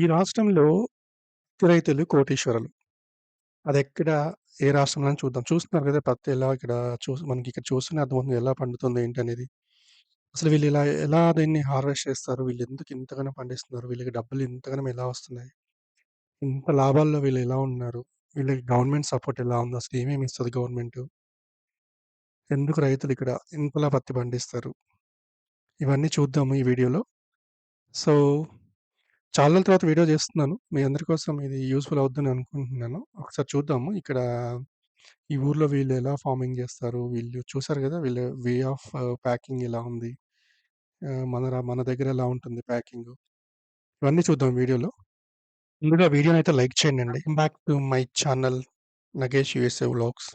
ఈ రాష్ట్రంలో రైతులు కోటీశ్వరులు. అదెక్కడ, ఏ రాష్ట్రంలో అని చూద్దాం. చూస్తున్నారు కదా పత్తి ఎలా ఇక్కడ చూసి మనకిక్కడ చూస్తేనే అర్థమవుతుంది ఎలా పండుతుంది ఏంటనేది. అసలు వీళ్ళు ఇలా ఎలా దీన్ని హార్వెస్ట్ చేస్తారు? వీళ్ళు ఎందుకు ఇంతగనం పండిస్తున్నారు? వీళ్ళకి డబ్బులు ఇంతగనం ఎలా వస్తున్నాయి? ఇంత లాభాల్లో వీళ్ళు ఎలా ఉన్నారు? వీళ్ళకి గవర్నమెంట్ సపోర్ట్ ఎలా ఉంది? అసలు ఏమేమి ఇస్తది గవర్నమెంటు? ఎందుకు రైతులు ఇక్కడ ఇంతలా పత్తి పండిస్తారు? ఇవన్నీ చూద్దాము ఈ వీడియోలో. సో, చాలా రోజుల తర్వాత వీడియో చేస్తున్నాను. మీ అందరి కోసం ఇది యూజ్‌ఫుల్ అవుద్దని అనుకుంటున్నాను. ఒకసారి చూద్దాము. ఇక్కడ ఈ ఊర్లో వీళ్ళు ఎలా ఫార్మింగ్ చేస్తారు? వీళ్ళు చూసారు కదా వీళ్ళ వే ఆఫ్ ప్యాకింగ్ ఎలా ఉంది? ఆహ్, మన ర మన దగ్గర ఎలా ఉంటుంది ప్యాకింగు? ఇవన్నీ చూద్దాం వీడియోలో. ముందుగా వీడియోనైతే like చేయండండి. Welcome back to my channel Nagesh USA vlogs.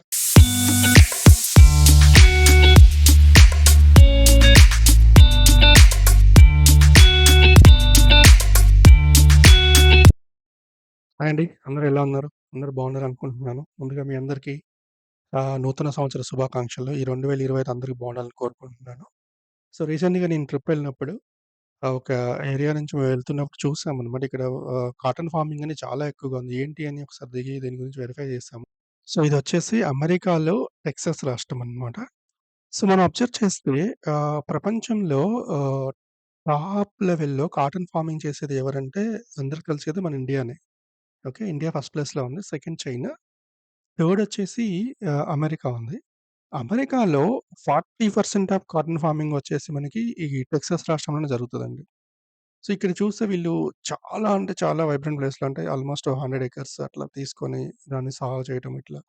Hi అండి. అందరూ ఎలా ఉన్నారు? అందరూ బాగున్నారనుకుంటున్నాను. ముందుగా మీ అందరికీ నూతన సంవత్సర శుభాకాంక్షలు. ఈ రెండు వేల ఇరవై ఐదు అందరికీ బాగుండాలని కోరుకుంటున్నాను. సో, రీసెంట్‌గా నేను ట్రిప్ వెళ్ళినప్పుడు ఒక ఏరియా నుంచి మేము వెళ్తున్నప్పుడు చూసామనమాట. ఇక్కడ కాటన్ ఫార్మింగ్ అని చాలా ఎక్కువగా ఉంది. ఏంటి అని ఒకసారి దిగి దీని గురించి వెరిఫై చేసాము. సో, ఇది వచ్చేసి అమెరికాలో టెక్సస్ రాష్ట్రం అనమాట. సో, మనం అబ్జర్వ్ చేస్తే ప్రపంచంలో టాప్ లెవెల్‌లో కాటన్ ఫార్మింగ్ చేసేది ఎవరంటే అందరికి తెలిసేది మన ఇండియానే. ఓకే. ఇండియా ఫస్ట్ ప్లేస్‌లో ఉంది. Second China. థర్డ్ వచ్చేసి అమెరికా ఉంది. అమెరికాలో 40% ఆఫ్ కాటన్ ఫార్మింగ్ వచ్చేసి మనకి ఈ టెక్సాస్ రాష్ట్రంలోనే జరుగుతుందండి సో, ఇక్కడ చూస్తే వీళ్ళు చాలా అంటే చాలా వైబ్రెంట్ ప్లేస్‌లో అంటే ఆల్‌మోస్ట్ 100 ఎకర్స్ అట్లా తీసుకొని దాన్ని సాగు చేయటం ఇట్లా.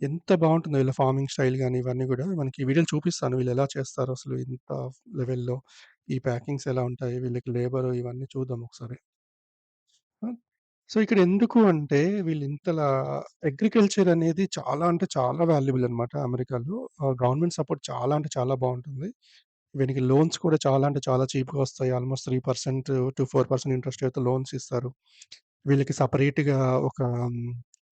ఎంత బాగుంటుందో వీళ్ళ ఫార్మింగ్ స్టైల్ కానీ ఇవన్నీ కూడా మనకి ఈ చూపిస్తాను. వీళ్ళు ఎలా చేస్తారో అసలు ఇంత లెవెల్‌లో ఈ ప్యాకింగ్స్ ఎలా ఉంటాయి? వీళ్ళకి లేబర్ ఇవన్నీ చూద్దాం ఒకసారి. సో, ఇక్కడ ఎందుకు అంటే వీళ్ళు ఇంతలా అగ్రికల్చర్ అనేది చాలా అంటే చాలా వాల్యుబుల్ అనమాట అమెరికాలో. ఆహ్, గవర్నమెంట్ సపోర్ట్ చాలా అంటే చాలా బావుంటుంది. వీనికి లోన్స్ కూడా చాలా అంటే చాలా చీప్‌గా వస్తాయి. ఆల్‌మోస్ట్ 3% - 4% ఇంట్రెస్ట్ రేట్‌తో లోన్స్ ఇస్తారు. వీళ్ళకి సెపరేట్‌గా ఒక హ్మ్,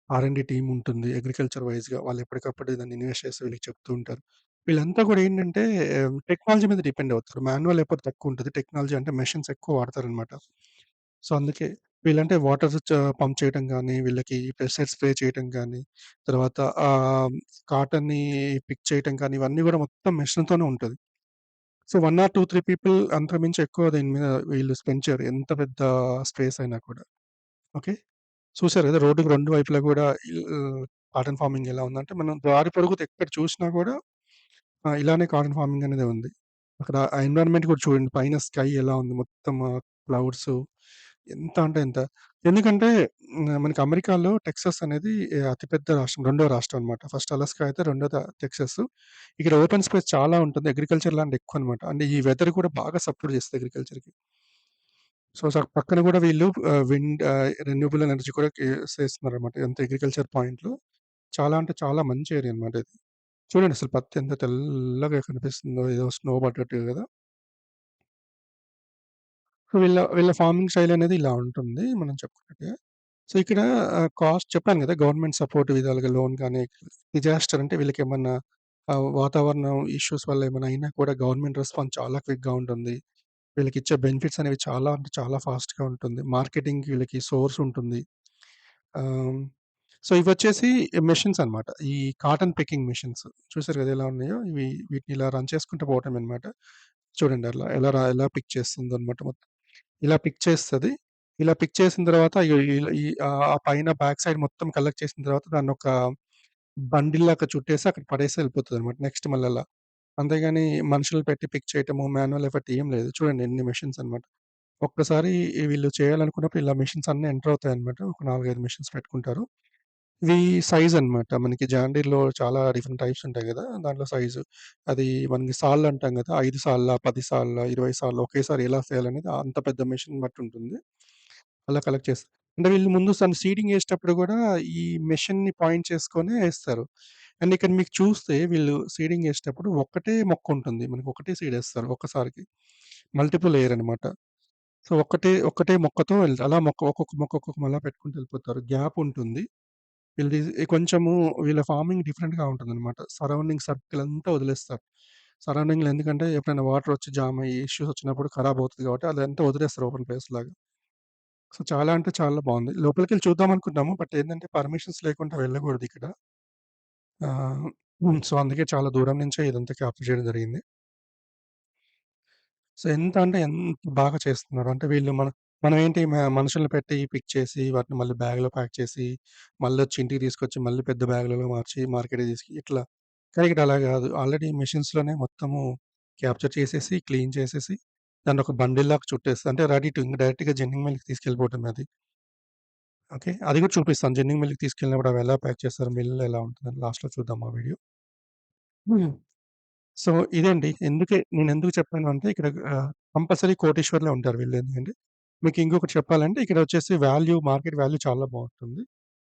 ఆర్ టీమ్ ఉంటుంది. అగ్రికల్చర్ వైస్‌గా వాళ్ళు ఎప్పటికప్పుడు దాన్ని ఇన్వెస్ట్ చేసి వీళ్ళకి చెప్తూ ఉంటారు. వీళ్ళంతా కూడా ఏంటంటే టెక్నాలజీ మీద డిపెండ్ అవుతారు. మాన్యువల్ ఎఫర్ట్ ఉంటుంది టెక్నాలజీ అంటే మెషిన్స్ ఎక్కువ వాడతారనమాట. సో, అందుకే వీళ్ళంటే వాటర్ చ పంప్ చేయటం గానీ, వీళ్ళకి పెస్టిసైడ్ స్ప్రే చేయటం గానీ, తర్వాత ఆహ్, కాటన్‌ని పిక్ చేయటం కానీ, ఇవన్నీ గూడా మొత్తం మెషిన్‌తోనే ఉంటది. సో, 1 ఆర్ 2, 3 పీపుల్ అంతకు మించి ఎక్కువ దీని మీద వీళ్ళు స్పెండ్ చేయరు. ఎంత పెద్ద స్పేస్ అయినా కూడా. ఓకే. చూసారు గదా! రోడ్డుకి 2 వైపులా గూడా ఇల్ కాటన్ ఫార్మింగ్ ఎలా ఉందంటే, మనం దారి పొడుగుత ఎక్కడ చూసినా గూడా ఆహ్, ఇలానే కాటన్ ఫార్మింగ్ అనేది ఉంది. అక్కడ ఆ ఎన్విరాన్మెంట్ కూడా చూడండి. పైన స్కై ఎలా ఉంది. మొత్తం ఆహ్, ఎంత అంటే ఎంత. ఎందుకంటే హ్మ్, మనకి అమెరికాలో టెక్సాస్ అనేది అతిపెద్ద రాష్ట్రం. రెండో రాష్ట్రం అనమాట. ఫస్ట్ అలాస్కా అయితే రెండోది టెక్సాస్. ఇక్కడ ఓపెన్ స్పేస్ చాలా ఉంటుంది. అగ్రికల్చర్ ల్యాండ్ ఎక్కువనమాట. అంటే ఈ వెదర్ కూడా బాగా సపోర్ట్ చేస్తది అగ్రికల్చర్‌కి. సో, స పక్కన కూడా వీళ్ళు ఆహ్, విండ్ ఆహ్, రెన్యూబుల్ ఎనర్జీ కూడా కే చేస్తున్నారనమాట. ఎంత అగ్రికల్చర్ పాయింట్‌లో. చాలా అంటే చాలా మంచి ఏరియా అనమాట ఇది. చూడండి అసలు పత్తి ఎంత తెల్లగా కనిపిస్తుందో ఏదో స్నో పడ్డట్టుగా కదా వీళ్ళ వీళ్ళ ఫార్మింగ్ స్టైల్ అనేది ఇలా ఉంటుంది మనం చెప్పుకున్నట్టుగా. సో, ఇక్కడ ఆహ్, కాస్ట్ చెప్పాను గదా! గవర్నమెంట్ సపోర్ట్ విధాలుగా లోన్ గాని, డిజాస్టర్ అంటే వీళ్ళకేమన్నా ఆహ్, వాతావరణం ఇష్యూస్ వల్ల ఏమైనా అయినా కూడా గవర్నమెంట్ రెస్పాన్స్ చాలా క్విక్‌గా ఉంటుంది. వీళ్ళకిచ్చే బెనిఫిట్స్ అనేవి చాలా అంటే చాలా ఫాస్ట్‌గా ఉంటుంది. మార్కెటింగ్‌కి వీళ్ళకి సోర్స్ ఉంటుంది. ఆహ్, సో, ఇవొచ్చేసి మెషిన్స్ అనమాట. ఈ కాటన్ పికింగ్ మెషిన్స్ చూసారు గదా! ఎలా ఉన్నాయో ఇవి వీటిని ఇలా రన్ చేసుకుంటూ పోవటం అనమాట. చూడండి అలా ఎలా ర ఎలా పిక్ చేస్తుందనమాట మొత్తం. ఇలా పిక్ చేస్తది. ఇలా పిక్ చేసిన తర్వాత ఆ పైన బ్యాక్ సైడ్ మొత్తం కలెక్ట్ చేసిన తర్వాత దాన్ని ఒక బండిల్లాక చుట్టేసి అక్కడ పడేసి ఎళ్ళిపోతదనమాట. నెక్స్ట్ మళ్ళీ అంతేగాని మనుషులు పెట్టి పిక్ చేయటము, మాన్యువల్ ఎఫర్ట్ ఏం లేదు. చూడండి ఎన్ని మిషన్స్ అనమాట. ఒక్కసారి వీళ్ళు చేయాలనుకున్నప్పుడు ఇలా మిషన్స్ అన్నీ ఎంటర్ అవుతాయన్నమాట. ఒక నాలుగైదు మిషన్స్ పెట్టుకుంటారు. ఇది సైజ్ అన్నమాట. మనకి జాండీర్‌లో చాలా డిఫరెంట్ టైప్స్ ఉంటాయి కదా దాంట్లో సైజు. అది మనకి సాళ్ళు అంటాం కదా ఐదు సాళ్ళ పది సాళ్ళ ఇరవై సాళ్ళ ఒకేసారి ఎలా చేయాలనేది అంత పెద్ద మెషిన్ బట్టి ఉంటుంది. అలా కలెక్ట్ చేస్తారు. అంటే వీళ్ళు ముందు తను సీడింగ్ వేసేటప్పుడు కూడా ఈ మెషిన్‌ని పాయింట్ చేసుకొనే వేస్తారు అండ్ ఇక్కడ మీకు చూస్తే వీళ్ళు సీడింగ్ వేసేటప్పుడు ఒక్కటే మొక్క ఉంటుంది. మనకి ఒకటే సీడ్ వేస్తారు ఒక్కసారికి. మల్టిపుల్ లేయర్ అనమాట. సో, ఒక్కటే ఒక్కటే మొక్కతో వెళ్తారు అలా మొక్క ఒక్కొక్క మొక్క ఒక్కొక్క మళ్ళా పెట్టుకుంటూ వెళ్ళిపోతారు గ్యాప్ ఉంటుంది. వీళ్ళది కొంచెము వీళ్ళ ఫార్మింగ్ డిఫరెంట్‌గా ఉంటుందనమాట. సరౌండింగ్ సర్కిల్ అంతా వదిలేస్తారు. సరౌండింగ్‌లో ఎందుకంటే ఎప్పుడైనా వాటర్ వచ్చి జామ్ అయ్యి ఇష్యూస్ వచ్చినప్పుడు ఖరాబ్ అవుతుంది కాబట్టి అదంతా వదిలేస్తారు ఓపెన్ ప్లేస్ లాగా. సో, చాలా అంటే చాలా బాగుంది లోపలికి వెళ్ళి చూద్దాం అనుకున్నాము బట్ ఏంటంటే పర్మిషన్స్ లేకుండా వెళ్ళకూడదు ఇక్కడ సో, అందుకే చాలా దూరం నుంచే ఇదంతా క్యాప్చర్ చేయడం జరిగింది. సో, ఎంత అంటే ఎంత బాగా చేస్తున్నారు. అంటే వీళ్ళు మన మనమేంటి మ మనుషుల్ని పెట్టి పిక్ చేసి వాటిని మళ్ళీ బ్యాగ్‌లో ప్యాక్ చేసి, మళ్ళొచ్చి ఇంటికి తీసుకొచ్చి మళ్ళీ పెద్ద బ్యాగులలో మార్చి మార్కెట్‌కి తీసుకు ఇట్లా. కానీ ఇక్కడ అలా గాదు. ఆల్రెడీ మెషిన్స్‌లోనే మొత్తము క్యాప్చర్ చేసేసి, క్లీన్ చేసేసి, దాన్నొక బండిల్‌లాగా చుట్టేసి అంటే రెడీ టు ఇంక డైరెక్ట్‌గా జిన్నింగ్ మిల్‌కి తీసుకెళ్ళిపోవటమే అది. ఓకే. అది కూడా చూపిస్తాను. జిన్నింగ్ మిల్‌కి తీసుకెళ్ళినప్పుడు అవి ఎలా ప్యాక్ చేస్తారు, మిల్ ఎలా ఉంటుందని లాస్ట్‌లో చూద్దాం ఆ వీడియో. హ్మ్. సో, ఇదండి. ఎందుకే నేనెందుకు చెప్పాను అంటే ఇక్కడ ఆహ్, కంపల్సరీ కోటీశ్వర్లే ఉంటారు వీళ్ళు ఎందుకంటే, మీకు ఇంకొకటి చెప్పాలంటే ఇక్కడ వచ్చేసి వాల్యూ మార్కెట్ వాల్యూ చాలా బాగుంటుంది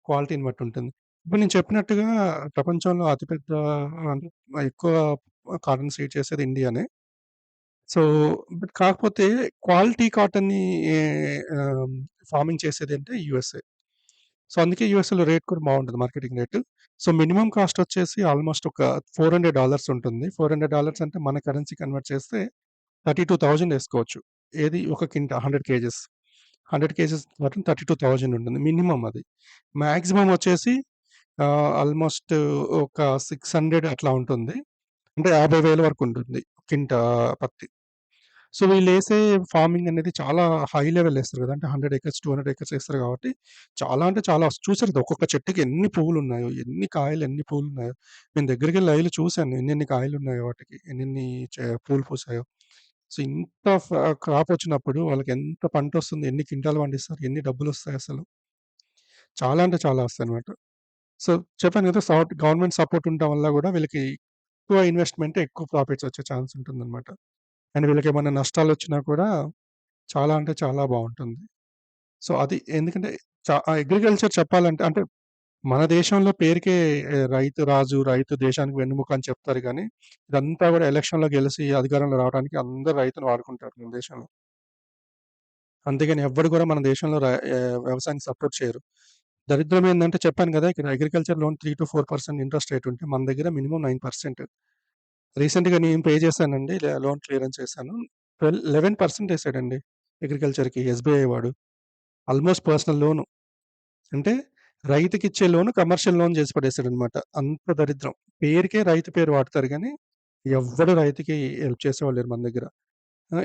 క్వాలిటీని బట్టి ఉంటుంది. ఇప్పుడు నేను చెప్పినట్టుగా ప్రపంచంలో అతిపెద్ద అంటే ఎక్కువ కాటన్ సీడ్ చేసేది ఇండియానే. సో, బట్ కాకపోతే క్వాలిటీ కాటన్‌ని ఫార్మింగ్ ఆహ్, ఫార్మింగ్ చేసేదంటే యూఎస్ఏ. సో, అందుకే యూఎస్ఏలో రేట్ కూడా బాగుంటుంది marketing rate. So, minimum cost వచ్చేసి ఆల్‌మోస్ట్ ఒక $400 ఉంటుంది. $400 అంటే మన కరెన్సీ కన్వర్ట్ చేస్తే 32,000 ఏసుకోవచ్చు. ఏది ఒక కింటా 100 కేజెస్. 100 కేజెస్ మాత్రం 32,000 ఉంటుంది. మినిమమ్ అది. మ్యాక్సిమం వచ్చేసి ఆల్‌మోస్ట్ ఒక 600 అట్లా ఉంటుంది. అంటే యాభై వేల వరకు ఉంటుంది. కింట పత్తి. సో, వీళ్ళేసే ఫార్మింగ్ అనేది చాలా హై లెవెల్ వేస్తారు కదా అంటే 100 ఎకర్స్, 200 ఎకర్స్ వేస్తారు కాబట్టి చాలా అంటే చాలా చూసారు కదా! ఒక్కొక్క చెట్టుకి ఎన్ని పువ్వులున్నాయో, ఎన్ని కాయలు, ఎన్ని పూలున్నాయో. నేను దగ్గరికెళ్ళి లైవ్‌లో చూసాను. కాయలు ఉన్నాయో వాటికి. ఎన్ని పూలు పూసాయో. సో, ఇంత ఫ క్రాప్ వచ్చినప్పుడు వాళ్ళకి ఎంత పంట వస్తుంది ఎన్ని క్వింటాలు పండిస్తారు, ఎన్ని డబ్బులు వస్తాయి అసలు చాలా అంటే చాలా వస్తాయి అనమాట సో, చెప్పాను కదా! సాట్ గవర్నమెంట్ సపోర్ట్ ఉండటం వల్ల కూడా వీళ్ళకి ఎక్కువ ఇన్వెస్ట్‌మెంట్, ఎక్కువ ప్రాఫిట్స్ వచ్చే ఛాన్స్ ఉంటుందన్నమాట. అండ్ వీళ్ళకి ఏమైనా నష్టాలు వచ్చినా కూడా చాలా అంటే చాలా బాగుంటుంది సో, అది ఎందుకంటే చా అగ్రికల్చర్ చెప్పాలంటే అంటే మన దేశంలో పేరుకే రైతు రాజు, రైతు దేశానికి వెన్నుముక అని చెప్తారు కానీ ఇదంతా కూడా ఎలక్షన్‌లో గెలిచి అధికారంలో రావడానికి అందరూ రైతును వాడుకుంటారు మన దేశంలో. అంతేగాని ఎవ్వరు కూడా మన దేశంలో వ్యవసాయానికి సపోర్ట్ చేయరు. దరిద్రం ఏంటంటే చెప్పాను కదా ఇక్కడ అగ్రికల్చర్ లోన్ 3-4% ఇంట్రెస్ట్ రేట్ ఉంటే మన దగ్గర మినిమం నైన్ పర్సెంట్ రీసెంట్‌గా నేను పే చేశానండి. లోన్ క్లియరెన్స్ చేశాను. ట్వెల్వ్ లెవెన్ పర్సెంట్ వేసాడండి అగ్రికల్చర్‌కి ఎస్‌బీఐ వాడు. Almost personal loan. అంటే రైతుకి ఇచ్చే లోన్ కమర్షియల్ లోన్ చేసి పడేసాడనమాట. అంత దరిద్రం. పేరుకే రైతు పేరు వాడతారు కానీ ఎవ్వడు రైతుకి హెల్ప్ చేసేవాళ్ళు లేరు మన దగ్గర.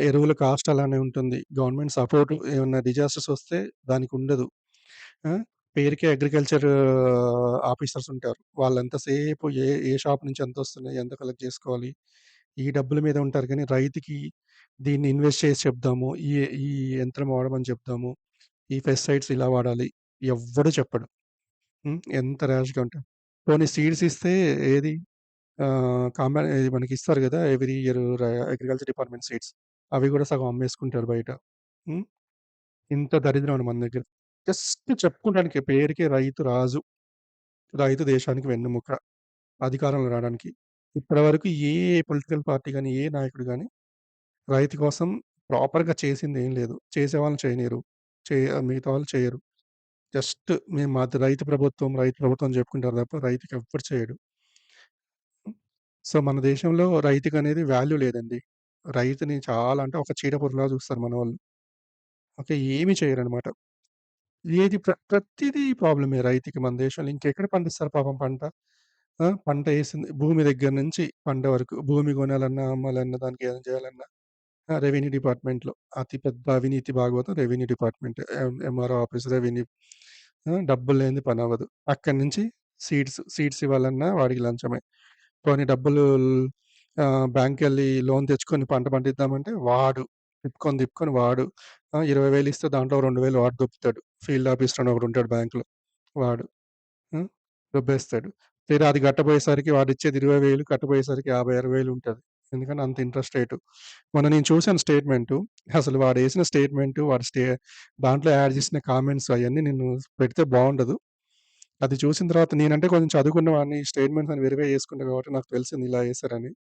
ఎరువుల కాస్ట్ అలానే ఉంటుంది. గవర్నమెంట్ సపోర్ట్ ఏమైనా డిజాస్టర్స్ వస్తే దానికి ఉండదు పేరుకే అగ్రికల్చర్ ఆఫీసర్స్ ఉంటారు. వాళ్ళంతసేపు ఏ ఏ షాప్ నుంచి ఎంత వస్తున్నాయి ఎంత కలెక్ట్ చేసుకోవాలి, ఈ డబ్బుల మీద ఉంటారు కానీ రైతుకి దీన్ని ఇన్వెస్ట్ చేసి చెప్దాము. ఈ ఈ యంత్రం వాడమని చెప్దాము. ఈ పెస్టిసైడ్స్ ఇలా వాడాలి. ఎవ్వడు చెప్పడు. హ్మ్. ఎంత ర్యాష్‌గా ఉంటాయి పోనీ సీడ్స్ ఇస్తే ఏది ఆహ్, కాంబా ఇది మనకిస్తారు గదా! ఎవ్రీ ఇయర్ ర అగ్రికల్చర్ డిపార్ట్‌మెంట్ సీడ్స్. అవి గూడా సగం అమ్మేసుకుంటారు బయట. హ్మ్. ఇంత దరిద్రం అండి మన దగ్గర. జస్ట్ చెప్పుకోవడానికి పేరుకే రైతు రాజు. రైతు దేశానికి వెన్నెముక. అధికారంలో రావడానికి. ఇప్పటివరకు ఏ పొలిటికల్ పార్టీ గాని, ఏ నాయకుడు గాని రైతు కోసం ప్రాపర్‌గా చేసిందేం లేదు. చేసేవాళ్ళని చేయనీయరు. చే మిగతా వాళ్ళు చేయరు. జస్ట్ మేము మాది రైతు ప్రభుత్వం, రైతు ప్రభుత్వం చెప్పుకుంటారు తప్ప రైతుకి ఎవ్వరు చేయడు. సో, మన దేశంలో రైతుకనేది వాల్యూ లేదండి. రైతుని చాలా అంటే ఒక చీడ చూస్తారు చూస్తారు వాళ్ళు ఓకే. ఏమి చేయరనమాట. ఏది ప్ర ప్రతిదీ ప్రాబ్లమే రైతుకి మన దేశంలో. ఇంకెక్కడ పండిస్తారు పాపం పంట? పంట వేసింది భూమి దగ్గర నుంచి పంట వరకు. భూమి కొనాలన్నా, అమ్మాలన్నా, దానికి ఏదైనా చేయాలన్నా ఆ! రెవెన్యూ డిపార్ట్‌మెంట్‌లో అతి పెద్ద అవినీతి Bhagavatam revenue department. M MRO office, revenue. ఆ! డబ్బులు లేనిది పనవ్వదు. అక్కడి నుంచి సీడ్స్, సీడ్స్ ఇవ్వాలన్నా వాడికి లంచమే. పోనీ డబ్బులు ఆహ్, బ్యాంక్‌కెళ్ళి లోన్ తెచ్చుకొని పంట పండిద్దామంటే వాడు. తిప్పుకొని, తిప్పుకొని వాడు. ఆ! 20,000 ఇస్తే దాంట్లో 2,000 వాడు దొబ్బుతాడు. ఫీల్డ్ ఆఫీసర్ అని ఒకడుంటాడు బ్యాంక్‌లో. వాడు. ఆ! దొబ్బేస్తాడు. తీరా అది కట్టబోయేసరికి వాడిచ్చేది 20,000 కట్టబోయేసరికి 50, 60,000 ఉంటది. ఎందుకంటే అంత ఇంట్రెస్ట్ రేటు. మొన్న నేను చూసాను స్టేట్‌మెంటు. అసలు వాడు వేసిన స్టేట్‌మెంటు, వాడు స్టే దాంట్లో యాడ్ చేసిన కామెంట్స్ అవన్నీ నేను పెడితే బాగుండదు అది చూసిన తర్వాత నేనంటే కొంచెం చదువుకున్న వాడిని. స్టేట్‌మెంట్స్ అని వెరిఫై వేసుకుంటా కాబట్టి నాకు తెలిసింది ఇలా వేశారని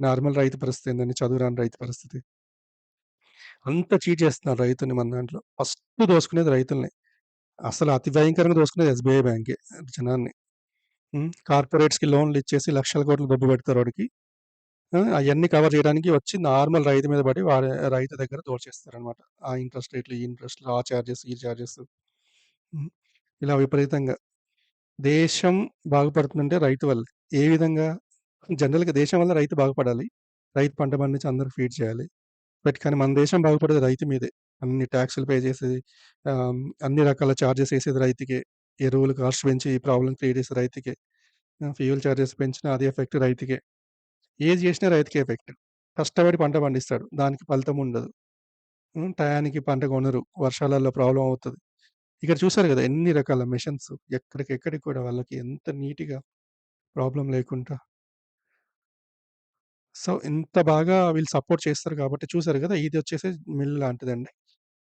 నార్మల్ రైతు పరిస్థితి ఏంటని చదువురాని రైతు పరిస్థితి. అంత చీట్ చేస్తున్నారు రైతుని మన దాంట్లో. ఫస్ట్ దోసుకునేది రైతుల్ని. అసలు అతి భయంకరంగా దోసుకునేది ఎస్‌బీఐ బ్యాంకే జనాన్ని. కార్పొరేట్స్కి లోన్లు ఇచ్చేసి లక్షల కోట్లు దొబ్బుబెడతారు వాడికి. అవన్నీ కవర్ చేయడానికి వచ్చి నార్మల్ రైతు మీద పడి వారి రైతు దగ్గర దోచేస్తారనమాట. ఆ ఇంట్రెస్ట్ రేట్‌లు, ఈ ఇంట్రెస్ట్‌లు, ఆ చార్జెస్, ఈ చార్జెస్. ఇలా విపరీతంగా. దేశం బాగుపడుతుందంటే రైతు వల్ల ఏ విధంగా? జనరల్‌గా దేశం వల్ల రైతు బాగుపడాలి. రైతు పంట పండించి అందరికి ఫీడ్ చేయాలి. బట్ కానీ మన దేశం బాగుపడేది రైతు మీదే. అన్ని టాక్స్‌లు పే చేసేది అన్ని రకాల చార్జెస్ వేసేది రైతుకే. ఎరువులు కాస్ట్ పెంచి ప్రాబ్లం క్రియేట్ చేసేది రైతుకే. ఫ్యూయల్ చార్జెస్ పెంచిన అది ఎఫెక్ట్ రైతుకే. ఏది చేసినా రైతుకి ఎఫెక్ట్. కష్టపడి పంట పండిస్తాడు. దానికి ఫలితం ఉండదు. టయానికి పంట కొనరు. వర్షాలలో ప్రాబ్లమ్ అవుతుంది ఇక్కడ చూసారు కదా ఎన్ని రకాల మెషిన్స్ ఎక్కడికెక్కడికి కూడా వాళ్ళకి ఎంత నీట్‌గా ప్రాబ్లం లేకుండా సో, ఇంత బాగా వీళ్ళు సపోర్ట్ చేస్తారు కాబట్టి చూసారు కదా ఇది వచ్చేసి మిల్ లాంటిదండి.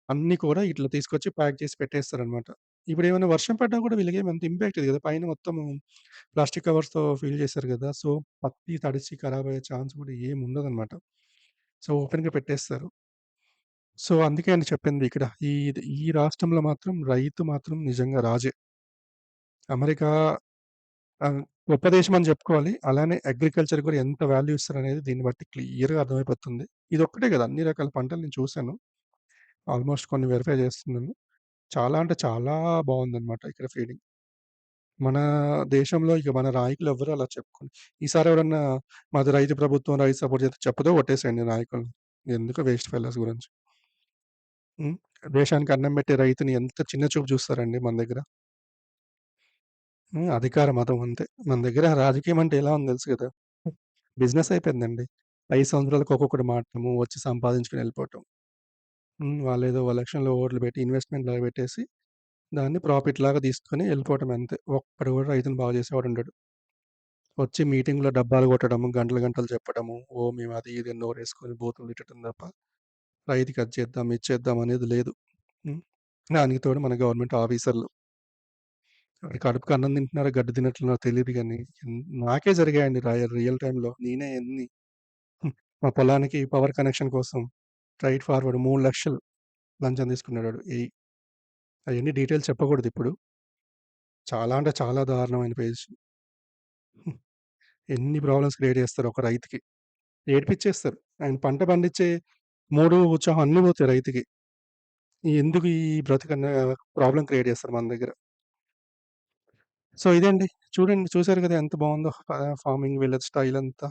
అన్నీ కూడా ఇట్లా తీసుకొచ్చి ప్యాక్ చేసి ఇప్పుడు ఏమైనా వర్షం పడ్డా కూడా వీళ్ళకేమి అంత ఇంపాక్ట్ లేదు కదా పైన మొత్తం ప్లాస్టిక్ కవర్స్‌తో ఫిల్ చేశారు కదా సో, పత్తి తడిసి ఖరాబయ్యే ఛాన్స్ కూడా ఏముండదనమాట. సో, ఓపెన్‌గా పెట్టేస్తారు. సో, అందుకే అని చెప్పింది ఇక్కడ. ఈ ఈ రాష్ట్రంలో మాత్రం రైతు మాత్రం నిజంగా రాజే. అమెరికా ఆహ్, గొప్ప దేశం అని చెప్పుకోవాలి. అలానే అగ్రికల్చర్ కూడా ఎంత వాల్యూ ఇస్తారనేది దీన్ని బట్టి క్లియర్‌గా అర్థమైపోతుంది. ఇదొక్కటే కదా అన్ని రకాల పంటలు నేను చూశాను ఆల్‌మోస్ట్ కొన్ని వెరిఫై చేస్తున్నాను. చాలా అంటే చాలా బావుందనమాట ఇక్కడ ఫీడింగ్. మన దేశంలో ఇక మన నాయకులు ఎవ్వరు అలా చెప్పుకోను. ఈసారి ఎవరన్నా మాది రైతు ప్రభుత్వం, రైతు సపోర్ట్ చేస్తే చెప్పదో కొట్టేసేయండి నాయకుల్ని. ఎందుకు వేస్ట్ ఫెలోస్ గురించి. హ్మ్. దేశానికి అన్నం పెట్టే రైతుని ఎంత చిన్న చూపు చూస్తారండి మన దగ్గర. హ్మ్. అధికార మదం అంతే. మన దగ్గర రాజకీయం అంటే ఎలా ఉందో తెలుసు కదా బిజినెస్ అయిపోయిందండి. 5 సంవత్సరాలకు ఒక్కొక్కటి మారటము, వచ్చి సంపాదించుకొని ఎళ్ళిపోవటం. హ్మ్. వాళ్ళేదో ఓ లక్షల్లో ఓట్లు పెట్టి ఇన్వెస్ట్‌మెంట్‌లాగా పెట్టేసి, దాన్ని ప్రాఫిట్‌లాగా తీసుకొని వెళ్ళిపోవటం అంతే. ఒక్కడు కూడా రైతుని బాగు చేసేవాడుండడు. వచ్చి మీటింగ్‌లో డబ్బాలు కొట్టడము, గంటలు గంటలు చెప్పడము, ఓ మేము అది ఇది అని నోరేసుకొని బూతులు తిట్టడం తప్ప, రైతుకి అది చేద్దాం, ఇది చేద్దాం అనేది లేదు. హ్మ్. దానికి తోడు మన గవర్నమెంట్ ఆఫీసర్లు. కడుపుకి అన్నం తింటున్నారో, గడ్డి తినట్లేదో తెలీదు గానీ, నాకే జరిగాయండి రయ రియల్ టైమ్‌లో. నేనే ఎన్ని హ్మ్. మా పొలానికి పవర్ కనెక్షన్ కోసం స్ట్రైట్ ఫార్వర్డ్ మూడు లక్షలు లంచం తీసుకున్నాడు ఏ అవన్నీ డీటెయిల్స్ చెప్పకూడదు ఇప్పుడు చాలా అంటే చాలా దారుణమైన పేజ్ ఎన్ని ప్రాబ్లమ్స్ క్రియేట్ చేస్తారు ఒక రైతుకి. ఏడిపించేస్తారు ఆయన పంట పండించే మూడు, ఉత్సాహం అన్ని పోతాయి రైతుకి. ఎందుకు ఈ బ్రతుకన్న ప్రాబ్లమ్ క్రియేట్ చేస్తారు మన దగ్గర. సో, ఇదే అండి. చూడండి చూసారు కదా! ఎంత బాగుందో ఫార్మింగ్ విలేజ్ స్టైల్ అంతా.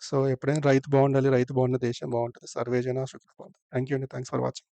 సో, ఎప్పుడైనా రైతు బాగుండాలి రైతు బాగుండే దేశం బాగుంటుంది సర్వేజన జన థ్యాంక్ యూ అండి. Thanks for watching.